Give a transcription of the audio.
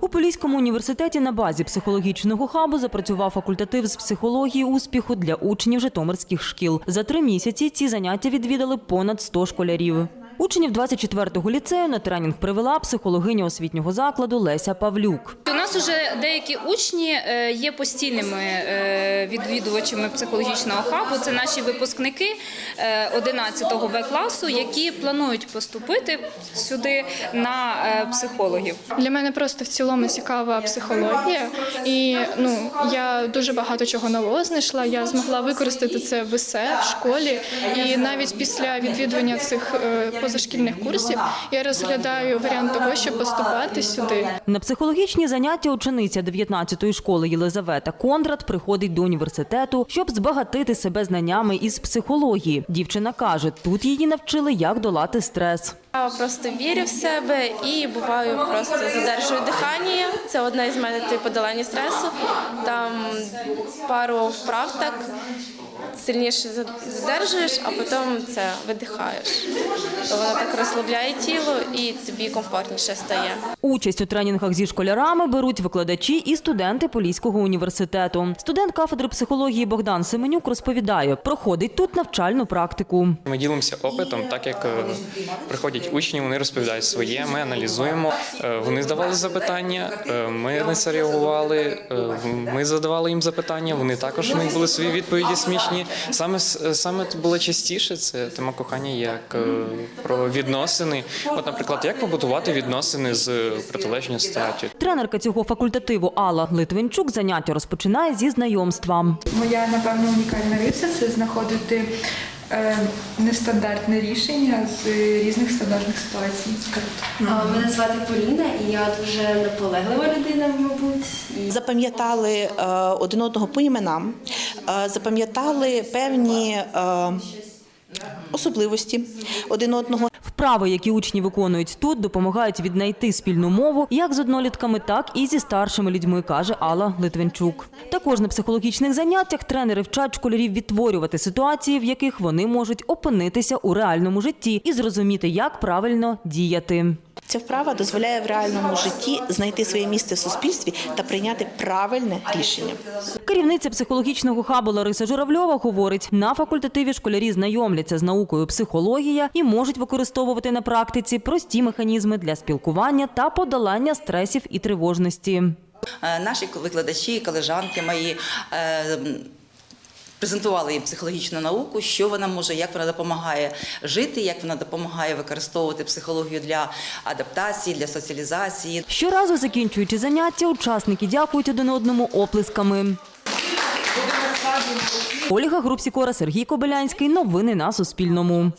У Поліському університеті на базі психологічного хабу запрацював факультатив з психології успіху для учнів житомирських шкіл. За три місяці ці заняття відвідали понад 100 школярів. Учнів 24-го ліцею на тренінг привела психологиня освітнього закладу Леся Павлюк. Нас вже деякі учні е, є постійними е, відвідувачами психологічного хабу. Це наші випускники 11 В класу, які планують поступити сюди на е, психологів. Для мене просто в цілому цікава психологія, і ну я дуже багато чого нового знайшла. Я змогла використати це в есе в школі, і навіть після відвідування цих е, позашкільних курсів я розглядаю варіант того, щоб поступати сюди. На психологічні заняття учениця 19-ї школи Єлизавета Кондрат приходить до університету, щоб збагатити себе знаннями із психології. Дівчина каже, тут її навчили, як долати стрес. Я просто вірю в себе і буваю, просто задержую дихання. Це одна із методів типу, подолання стресу. Там пару вправ так сильніше задержуєш, а потім це видихаєш. Воно так розслабляє тіло і тобі комфортніше стає. Участь у тренінгах зі школярами беруть викладачі і студенти Поліського університету. Студент кафедри психології Богдан Семенюк розповідає, проходить тут навчальну практику. Ми ділимося опитом, так як е, приходять. 9 учнів вони розповідають своє. Ми аналізуємо. Е, вони здавали запитання. Е, ми на це реагували. Е, ми задавали їм запитання. Вони також у них були свої відповіді смішні. Саме саме було частіше. Це тема кохання, як про відносини. От, наприклад, як побудувати відносини з протилежною статтю. Тренерка цього факультативу Алла Литвинчук заняття розпочинає зі знайомства. Моя напевно унікальна риса це знаходити нестандартне рішення з різних стандартних ситуацій. Мене звати Поліна, і я дуже наполеглива людина, мабуть. Запам'ятали е, один одного по іменам, е, запам'ятали певні е, особливості один одного. Вправи, які учні виконують тут, допомагають віднайти спільну мову як з однолітками, так і зі старшими людьми, каже Алла Литвинчук. Також на психологічних заняттях тренери вчать школярів відтворювати ситуації, в яких вони можуть опинитися у реальному житті і зрозуміти, як правильно діяти. Ця вправа дозволяє в реальному житті знайти своє місце в суспільстві та прийняти правильне рішення. Керівниця психологічного хабу Лариса Журавльова говорить, на факультативі школярі знайомляться з наукою психологія і можуть використовувати на практиці прості механізми для спілкування та подолання стресів і тривожності. Е, Наші викладачі, колежанки мої е, презентували їм психологічну науку, що вона може, як вона допомагає жити, як вона допомагає використовувати психологію для адаптації, для соціалізації. Щоразу закінчуючи заняття, учасники дякують один одному оплесками. Ольга Групсікора, Сергій Кобилянський. Новини на Суспільному.